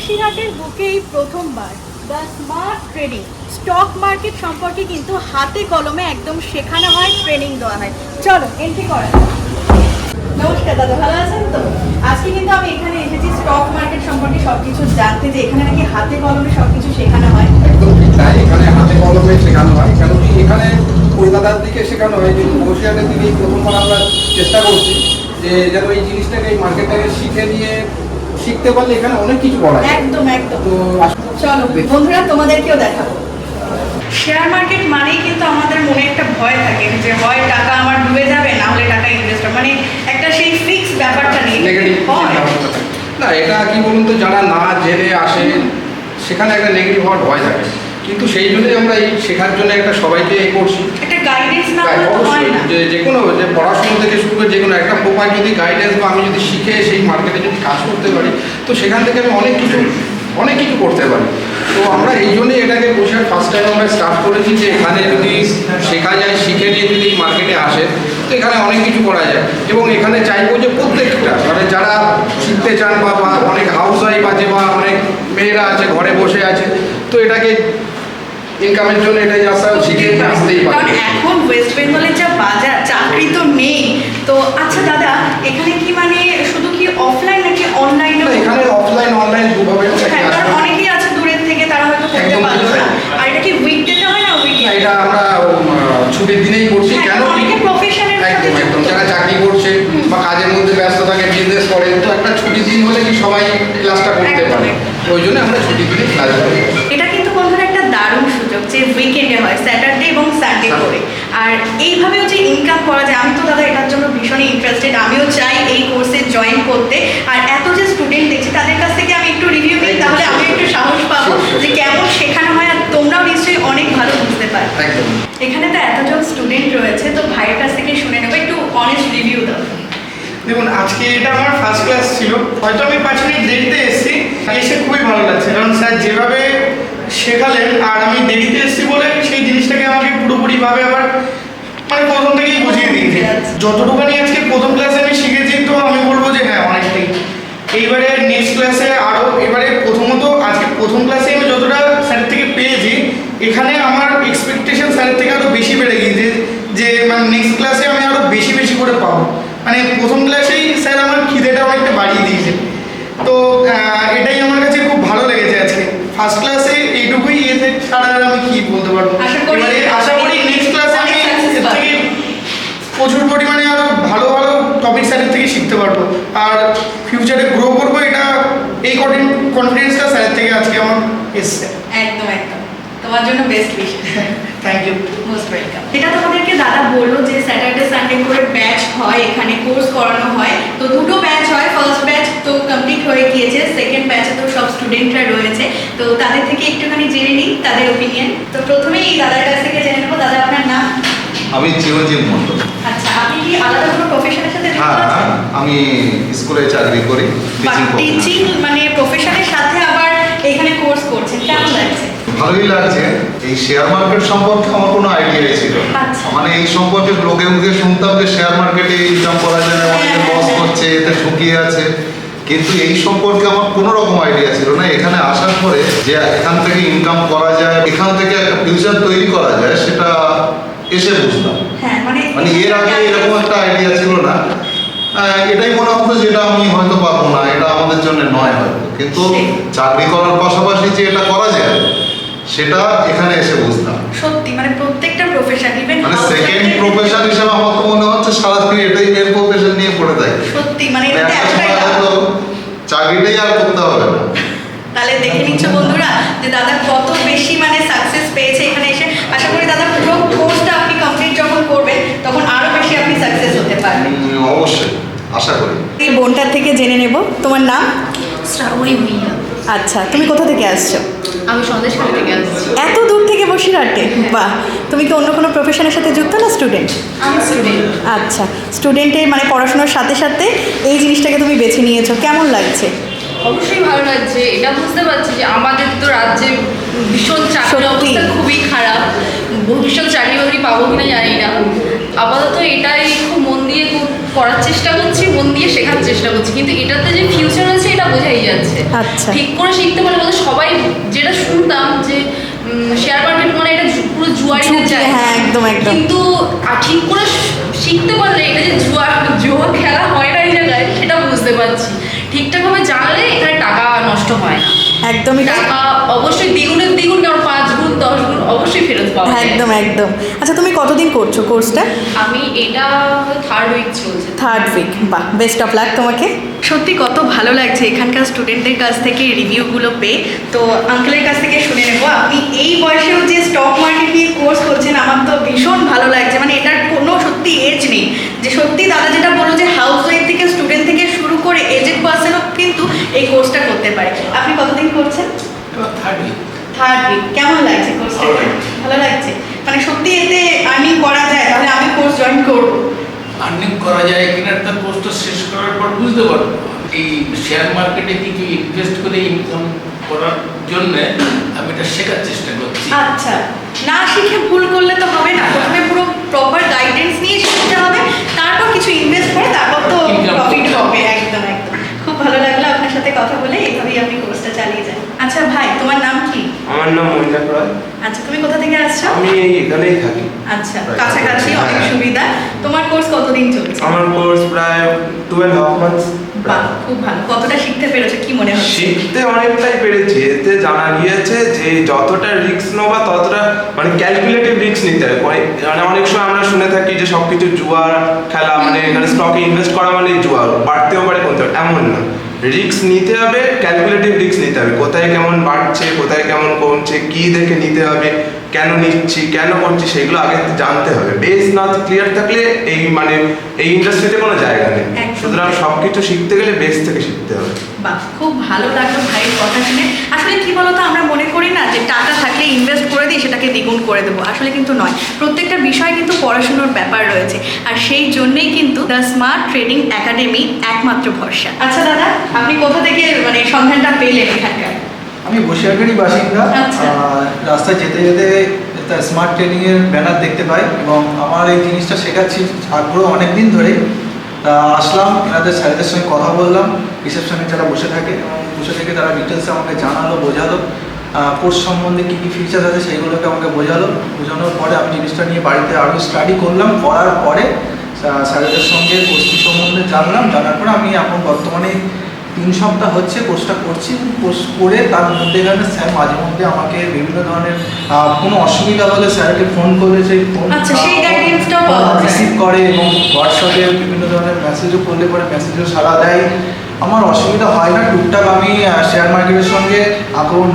বসিরহাটের বুকে এই প্রথমবার the smart trading stock market সম্পর্কে কিন্তু হাতে কলমে একদম শেখানো হয় ট্রেনিং দেওয়া হয়। চলো এন্ট্রি করা নমস্কার দাদা, ভালো আছেন তো? আজকে কিন্তু আমি এখানে এসেছি স্টক মার্কেট সম্পর্কে সবকিছু জানতে, যে এখানে নাকি হাতে কলমে সবকিছু শেখানো হয়। একদম ঠিক তাই এখানে হাতে কলমে শেখানো হয় কেন কি এখানে কলকাতার দিকে শেখানো হয়, কিন্তু বসিরহাটের দিকে প্রথমবার আমরা চেষ্টা করছি যে যেন এই জিনিসটাকে এই মার্কেটটাকে শিখে নিয়ে শিখতে পারলে এখানে অনেক কিছু যায়। একদম একদম। তো চলো বন্ধুরা তোমাদেরকেও দেখাবো। শেয়ার মার্কেট মানেই কিন্তু আমাদের মনে একটা ভয় থাকে যে হয় টাকা আমার ডুবে যাবে না হলে টাকা ইনভেস্ট মানে একটা সেই ফিক্স ব্যাপারটা নেই নেগেটিভ হয় না এটা কি বলুন তো যারা না জেনে আসে সেখানে একটা নেগেটিভ হওয়ার ভয় থাকে। কিন্তু সেই জন্যই আমরা এই শেখার জন্য একটা সবাইকে এ করছি। গাইডেন্স না হলে তো হয় না। যে যে কোনো যে পড়াশোনা থেকে শুরু করে যে কোনো একটা প্রোপার যদি গাইডেন্স বা আমি যদি শিখে সেই মার্কেটে যদি কাজ করতে পারি তো সেখান থেকে আমি অনেক কিছু অনেক কিছু করতে পারি। তো আমরা এই জন্যই এটাকে বসে ফার্স্ট টাইম আমরা স্টার্ট করেছি যে এখানে যদি শেখা যায় শিখে নিয়ে যদি মার্কেটে আসে তো এখানে অনেক কিছু করা যায়। এবং এখানে চাইব যে প্রত্যেকটা মানে যারা শিখতে চান বা বা অনেক হাউস ওয়াইফ আছে বা অনেক মেয়েরা আছে ঘরে বসে আছে তো এটাকে ইনকামের জন্য এটাই আসা শিখে আসতেই পারে। কারণ এখন ওয়েস্ট বেঙ্গলের যা বাজার চাকরি তো নেই। তো আচ্ছা দাদা এখানে কি মানে শুধু কি অফলাইন নাকি অনলাইনে এখানে অফলাইন অনলাইন দুভাবে হ্যাঁ অনেকেই আছে দূরের থেকে তারা হয়তো করতে পারল না। আর এটা কি উইকডেতে হয় না উইকেন্ড এটা আমরা ছুটির দিনেই করছি। হ্যাঁ, কেন? অনেকে এর একদম একদম। যারা চাকরি করছে বা কাজের মধ্যে ব্যস্ত থাকে বিজনেস করে তো একটা ছুটির দিন হলে কি সবাই ক্লাসটা করতে পারে? ওই জন্য আমরা ছুটির দিনে ক্লাস করি এটা কিন্তু বন্ধুরা একটা দারুণ সুযোগ যে উইকেন্ডে হয় স্যাটারডে এবং সানডে করে। আর এইভাবেও যে ইনকাম করা যায় আমি তো দাদা এটার জন্য ভীষণই ইন্টারেস্টেড আমিও চাই এই কোর্সে জয়েন করতে। আর এত যে স্টুডেন্ট দেখছি তাদের কাছ থেকে আমি একটু রিভিউ দিই তাহলে আমি একটু সাহস পাবো যে কেমন শেখানো হয় আর তোমরাও নিশ্চয়ই অনেক ভালো বুঝতে পারবে। একদম এখানে তো এতজন স্টুডেন্ট রয়েছে তো ভাইয়ের কাছ থেকে শুনে নেব একটু অনেস্ট রিভিউ দাও। দেখুন আজকে এটা আমার ফার্স্ট ক্লাস ছিল হয়তো আমি পাঁচ মিনিট দেরিতে এসেছি এসে খুবই ভালো লাগছে। কারণ স্যার যেভাবে শেখালেন, আর আমি দেরিতে এসেছি বলে সেই জিনিসটাকে আমাকে পুরোপুরিভাবে আবার মানে প্রথম থেকেই বুঝিয়ে দিয়েছে। যতটুকু যতটুকুনি আজকে প্রথম ক্লাসে আমি শিখেছি, তো আমি বলব যে হ্যাঁ অনেকটাই। এইবারে নেক্সট ক্লাসে আরও এবারে প্রথমত আজকে প্রথম ক্লাসে আমি যতটা স্যারের থেকে পেয়েছি, এখানে আমার এক্সপেকটেশন স্যারের থেকে আরও বেশি বেড়ে গিয়েছে যে মানে নেক্সট ক্লাসে আমি আরও বেশি বেশি করে পাবো। মানে প্রথম ক্লাসেই স্যার আমার খিদেটা অনেকটা বাড়িয়ে দিয়েছে। তো এটাই আমার কাছে খুব ভালো লেগেছে। ফার্স্ট ক্লাসে এইটুকুই এতে ছাড়া আমি কি বলতে পারব? আশা করি- এবারে আশা করি নেক্সট ক্লাসে আমি। থেকে প্রচুর পরিমাণে আরও ভালো ভালো টপিক স্যারের থেকে শিখতে পারব। আর ফিউচারে গ্রো করব এটা এই কঠিন কনফিডেন্সটা স্যারের থেকে আজকে আমার এসছে। একদম একদম। তোমার জন্য best wishes thank you most welcome এটা তোমাদেরকে দাদা বলল যে স্যাটারডে সানডে করে ব্যাচ হয় এখানে কোর্স করানো হয়। তো দুটো ব্যাচ হয় ফার্স্ট ব্যাচ তো কমপ্লিট হয়ে গিয়েছে। সেকেন্ড ব্যাচে তো সব স্টুডেন্টরা রয়েছে। তো তাদের থেকে একটুখানি জেনে নিই তাদের ওপিনিয়ন তো প্রথমেই এই দাদার কাছ থেকে জেনে নেব। দাদা আপনার নাম? আমি চিরঞ্জীব মণ্ডল। আচ্ছা আপনি কি আলাদা কোনো প্রফেশনের সাথে যুক্ত হ্যাঁ আমি স্কুলে চাকরি করি টিচিং মানে প্রফেশনের সাথে আবার এখানে কোর্স করছেন। কেমন লাগছে? ভালোই লাগছে। এই শেয়ার মার্কেট সম্পর্কে আমার কোনো আইডিয়াই ছিল আচ্ছা। মানে এই সম্পর্কে লোকে মুখে শুনতাম যে শেয়ার মার্কেটে ইনকাম করা যায় অনেকে হ্যাঁ, লস হ্যাঁ। করছে এতে ঠকিয়ে আছে। কিন্তু এই সম্পর্কে আমার কোনো রকম আইডিয়া ছিল না। এখানে আসার পরে যে এখান থেকে ইনকাম করা যায় এখান থেকে একটা ফিউচার তৈরি করা যায় সেটা এসে বুঝলাম। হ্যাঁ মানে মানে এর আগে এরকম একটা আইডিয়া ছিল না। এটাই মনে হতো যেটা আমি হয়তো পারব না এটা আমাদের জন্য নয় হয়তো। কিন্তু চাকরি করার পাশাপাশি যে এটা করা যায় সেটা এখানে এসে বুঝলাম। সত্যি মানে প্রত্যেকটা প্রফেশন ইভেন মানে সেকেন্ড প্রফেশন হিসেবে আমার তো মনে হচ্ছে সারাদিন এটাই মেন প্রফেশন নিয়ে পড়ে থাকি। সত্যি মানে এটাতে একটা এতটাই সময় লাভ। হয়তো চাকরিটাই আর করতে হবে না। তাহলে দেখে নিচ্ছ বন্ধুরা যে দাদা কত বেশি মানে সাকসেস পেয়েছে এখানে এসে। আশা করি দাদা পুরো কোর্সটা আপনি কমপ্লিট যখন করবেন তখন আরও বেশি আপনি সাকসেস হতে পারবেন। অবশ্যই আশা করি। এই বোনটার থেকে জেনে নেব। তোমার নাম? শ্রাবণী ভূঁইয়া। আচ্ছা তুমি কোথা থেকে আসছো? আমি সন্দেশখালী থেকে আসছি। এত দূর থেকে বসিরহাটে? বাহ তুমি কি অন্য কোনো প্রফেশনের সাথে যুক্ত না স্টুডেন্ট আমি স্টুডেন্ট আচ্ছা স্টুডেন্টের মানে পড়াশোনার সাথে সাথে এই জিনিসটাকে তুমি বেছে নিয়েছো কেমন লাগছে? অবশ্যই ভালো লাগছে এটা বুঝতে পারছি যে আমাদের তো রাজ্যে ভীষণ চাকরির। অবস্থা খুবই খারাপ। ভবিষ্যৎ চাকরি বাকরি পাবো কিনা জানি না। আপাতত এটাই খুব মন দিয়ে খুব করার চেষ্টা করছি মন দিয়ে শেখার চেষ্টা করছি। কিন্তু এটাতে যে ফিউচার আছে এটা বোঝাই যাচ্ছে। আচ্ছা। ঠিক করে শিখতে পারলে বলতে সবাই যেটা শুনতাম যে শেয়ার মার্কেট মানে এটা পুরো জুয়ারি ঝুঁকি, হ্যাঁ, একদম, একদম। কিন্তু ঠিক করে শিখতে পারলে এটা যে জুয়া জুয়া খেলা হয় না এই জায়গায় সেটা বুঝতে পারছি। ঠিকঠাকভাবে জানলে এখানে টাকা নষ্ট হয় না। একদমই। অবশ্যই দ্বিগুণের দ্বিগুণ কারণ পাঁচ গুণ দশ গুণ অবশ্যই ফেরত পাওয়া একদম একদম। আচ্ছা তুমি কতদিন করছ কোর্সটা? আমি এটা থার্ড উইক চলছে। থার্ড উইক বাহ বেস্ট অফ লাক তোমাকে। সত্যি কত ভালো লাগছে। এখানকার স্টুডেন্টদের কাছ থেকে রিভিউগুলো পেয়ে। তো আঙ্কেলের কাছ থেকে শুনে নেব। আপনি এই বয়সেও যে স্টক মার্কেট নিয়ে কোর্স করছেন আমার তো ভীষণ ভালো লাগছে। মানে এটার কোনো সত্যি এজ নেই। যে সত্যি দাদা যেটা বলল যে হাউস ওয়াইফ থেকে স্টুডেন্ট থেকে শুরু করে এজেড পার্সনও এই কোর্সটা করতে পারে। আপনি কতদিন করছেন? থার্ড উইক কেমন লাগছে কোর্সটা ভালো লাগছে। মানে সত্যি এতে আর্নিং করা যায় তাহলে আমি কোর্স জয়েন করব। আর্নিং করা যায় কিনা তার কোর্সটা শেষ করার পর বুঝতে পারব। এই শেয়ার মার্কেটে কিছু ইনভেস্ট করে ইনকাম করার জন্য আমি এটা শেখার চেষ্টা করছি। আচ্ছা। না শিখে ভুল করলে তো হবে না। প্রথমে পুরো প্রপার গাইডেন্স নিয়ে শিখতে হবে তারপর কিছু ইনভেস্ট করে তারপর তো প্রফিট হবে। একদম একদম। খুব ভালো সাথে কথা বলে এইভাবেই আপনি কোর্সটা চালিয়ে যান আচ্ছা ভাই তোমার নাম কি? আমার নাম মঞ্জাক রায়। আচ্ছা তুমি কোথা থেকে আসছো? আমি এখানেই থাকি। আচ্ছা কাছাকাছি অনেক সুবিধা। তোমার কোর্স কতদিন চলছে? আমার কোর্স প্রায় টুয়েলভ হাফ মান্থস বাহ খুব ভালো। কতটা শিখতে পেরেছ কি মনে হচ্ছে? শিখতে অনেকটাই পেরেছি। এতে জানা গিয়েছে যে যতটা রিস্ক ততটা মানে ক্যালকুলেটিভ রিস্ক নিতে হয় মানে অনেক সময় আমরা শুনে থাকি যে সব কিছু জুয়ার খেলা মানে এখানে স্টকে ইনভেস্ট করা মানে জুয়া বাড়তেও পারে। এমন না। রিস্ক নিতে হবে ক্যালকুলেটিভ রিস্ক নিতে হবে। কোথায় কেমন বাড়ছে, কোথায় কেমন কমছে, কি দেখে নিতে হবে, কেন নিচ্ছি, কেন করছি, সেগুলো আগে জানতে হবে। বেস না ক্লিয়ার থাকলে এই মানে এই ইন্ডাস্ট্রিতে কোনো জায়গা নেই। সুতরাং সব কিছু শিখতে গেলে বেস থেকে শিখতে হবে। বাহ খুব ভালো লাগল ভাইয়ের কথা শুনে। আসলে কি বলতো আমরা মনে করি না যে টাকা থাকলে ইনভেস্ট করে দিই সেটাকে দ্বিগুণ করে দেবো। আসলে কিন্তু নয়। প্রত্যেকটা বিষয় কিন্তু পড়াশুনোর ব্যাপার রয়েছে। আর সেই জন্যই কিন্তু দ্য স্মার্ট ট্রেডিং একাডেমি একমাত্র ভরসা। আচ্ছা দাদা আপনি কোথা থেকে মানে সন্ধানটা পেলেন এখানকার? আমি বসিরহাটেরই বাসিন্দা। আচ্ছা। আর রাস্তায় যেতে যেতে তার স্মার্ট ট্রেনিং এর ব্যানার দেখতে পাই এবং আমার এই জিনিসটা শেখাচ্ছি আগ্রহ অনেক দিন ধরেই। তা আসলাম, এনাদের স্যারদের সঙ্গে কথা বললাম রিসেপশনে যারা বসে থাকে এবং বসে থেকে তারা ডিটেলসে আমাকে জানালো, বোঝালো কোর্স সম্বন্ধে কী কী ফিচার আছে সেইগুলোকে আমাকে বোঝালো, বোঝানোর পরে আমি জিনিসটা নিয়ে বাড়িতে আরও স্টাডি করলাম, করার পরে স্যার- স্যারেদের সঙ্গে কোর্সটি সম্বন্ধে জানলাম, জানার পরে আমি এখন বর্তমানে তিন সপ্তাহ হচ্ছে কোর্সটা করছি কোর্স করে তার মধ্যে এখানে স্যার মাঝে মধ্যে আমাকে বিভিন্ন ধরনের কোনো অসুবিধা হলে স্যারকে ফোন করলে সেই ফোন আচ্ছা। রিসিভ করে এবং হোয়াটসঅ্যাপে বিভিন্ন ধরনের মেসেজও করলে পরে মেসেজও সারা দেয় আমার অসুবিধা হয় না টুকটাক আমি শেয়ার মার্কেটের সঙ্গে এখন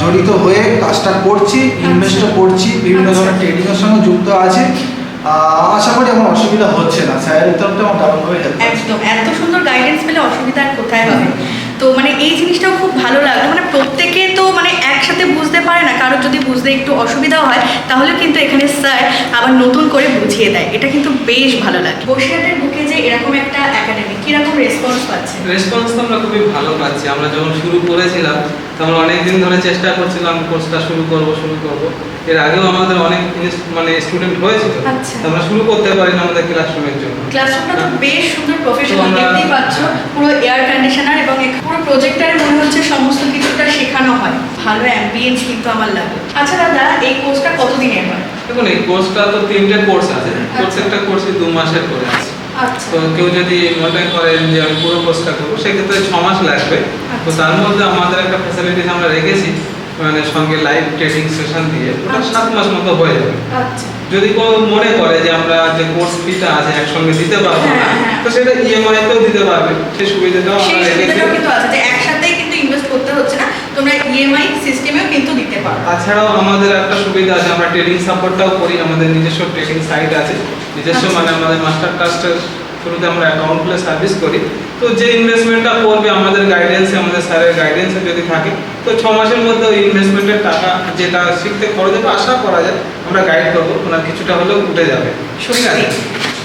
জড়িত হয়ে কাজটা করছি ইনভেস্টও করছি বিভিন্ন আচ্ছা। ধরনের ট্রেডিংয়ের সঙ্গে যুক্ত আছে আশা করি আমার অসুবিধা হচ্ছে না। স্যারের তরফটা আমার দারুণভাবে একদম। এত সুন্দর গাইডেন্স পেলে অসুবিধা আর কোথায় হবে? তো মানে এই জিনিসটাও খুব ভালো লাগল। মানে প্রত্যেকে তো মানে একসাথে বুঝতে পারে না কারোর যদি বুঝতে একটু অসুবিধা হয় তাহলে কিন্তু এখানে স্যার আবার নতুন করে বুঝিয়ে দেয়। এটা কিন্তু বেশ ভালো লাগে। বসিরহাটের বুকে যে এরকম একটা একাডেমি কীরকম রেসপন্স পাচ্ছে রেসপন্স তো আমরা খুবই ভালো পাচ্ছি। আমরা যখন শুরু করেছিলাম তখন অনেক দিন ধরে চেষ্টা করছিলাম কোর্সটা শুরু করব শুরু করব। এর আগেও আমাদের অনেক মানে স্টুডেন্ট হয়েছিল। আচ্ছা। আমরা শুরু করতে পারি না আমাদের ক্লাসরুমের জন্য। ক্লাসরুমটা তো বেশ সুন্দর প্রফেশনাল আমরা- দেখতেই পাচ্ছ পুরো এয়ার কন্ডিশনার এবং পুরো প্রজেক্টারে মনে হচ্ছে সমস্ত কিছুটা শেখানো হয়। ভালো অ্যাম্বিয়েন্স কিন্তু আমার লাগে। আচ্ছা দাদা এই কোর্সটা কতদিনের হয়? দেখুন এই কোর্সটা তো তিনটে কোর্স আছে। প্রত্যেকটা কোর্সে দু মাসের করে আছে। আচ্ছা তো কেউ যদি মনে করেন যে আমি পুরো কোর্সটা করব সেক্ষেত্রে ছ মাস লাগবে। তো তার মধ্যে আমাদের একটা ফ্যাসিলিটিস আমরা রেখেছি মানে সঙ্গে লাইভ ট্রেনিং সেশন দিয়ে ওটা সাত মাস মতো হয়ে যাবে। আচ্ছা। যদি কেউ মনে করে যে আমরা যে কোর্স ফিটা আছে একসঙ্গে দিতে পারব না হ্যাঁ, হ্যাঁ। তো সেটা ইএমআই তেও দিতে পারবে। সেই সুবিধাটাও আমরা রেখেছি সুবিধাটাও কিন্তু আছে যে একসাথেই কিন্তু ইনভেস্ট করতে হচ্ছে না তোমরা ইএমআই সিস্টেমেও কিন্তু দিতে পারো। তাছাড়াও আমাদের একটা সুবিধা আছে আমরা ট্রেডিং সাপোর্টটাও করি আমাদের নিজস্ব ট্রেডিং সাইট আছে। নিজস্ব আচ্ছা। মানে আমাদের মাস্টার ট্রাস্টের থ্রুতে আমরা অ্যাকাউন্ট খুলে সার্ভিস করি। তো যে ইনভেস্টমেন্টটা করবে আমাদের গাইডেন্সে আমাদের স্যারের গাইডেন্সে যদি থাকে তো ছ মাসের মধ্যে ওই ইনভেস্টমেন্টের টাকা যেটা শিখতে খরচ হবে আশা করা যায় আমরা গাইড করব ওনার কিছুটা হলেও উঠে যাবে। ঠিক আছে?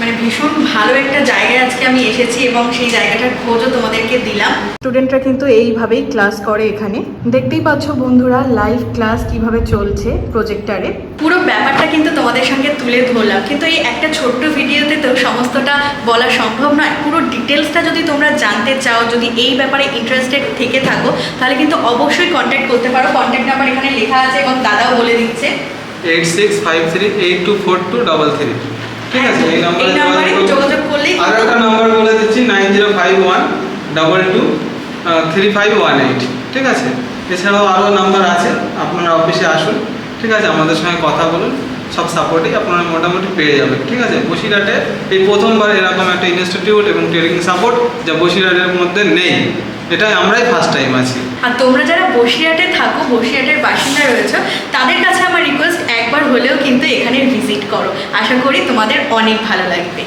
মানে ভীষণ ভালো একটা জায়গায় আজকে আমি এসেছি এবং সেই জায়গাটার খোঁজও তোমাদেরকে দিলাম। স্টুডেন্টরা কিন্তু এইভাবেই ক্লাস করে এখানে। দেখতেই পাচ্ছ বন্ধুরা লাইভ ক্লাস কীভাবে চলছে প্রজেক্টারে। পুরো ব্যাপারটা কিন্তু তোমাদের সঙ্গে তুলে ধরলাম। কিন্তু এই একটা ছোট্ট ভিডিওতে তো সমস্তটা বলা সম্ভব নয়। পুরো ডিটেলসটা যদি তোমরা জানতে চাও যদি এই ব্যাপারে ইন্টারেস্টেড থেকে থাকো তাহলে কিন্তু অবশ্যই কন্ট্যাক্ট করতে পারো। কন্ট্যাক্ট নাম্বার এখানে লেখা আছে এবং দাদাও বলে দিচ্ছে। Eight six five three eight two four two double three ঠিক আছে এই নাম্বারে যোগাযোগ আর একটা নাম্বার বলে দিচ্ছি nine zero five one double two three five one eight ঠিক আছে? এছাড়াও আরও নাম্বার আছে আপনারা অফিসে আসুন। ঠিক আছে? আমাদের সঙ্গে কথা বলুন। সব সাপোর্টই আপনারা মোটামুটি পেয়ে যাবেন। ঠিক আছে? বসিরহাটে এই প্রথমবার এরকম একটা ইনস্টিটিউট এবং ট্রেনিং সাপোর্ট যা বসিরহাটের মধ্যে নেই। এটাই আমরাই ফার্স্ট টাইম আছি। আর তোমরা যারা বসিরহাটে থাকো, বসিরহাটের বাসিন্দা রয়েছে, তাদের কাছে আমার রিকোয়েস্ট একবার হলেও কিন্তু এখানে ভিজিট করো। আশা করি তোমাদের অনেক ভালো লাগবে।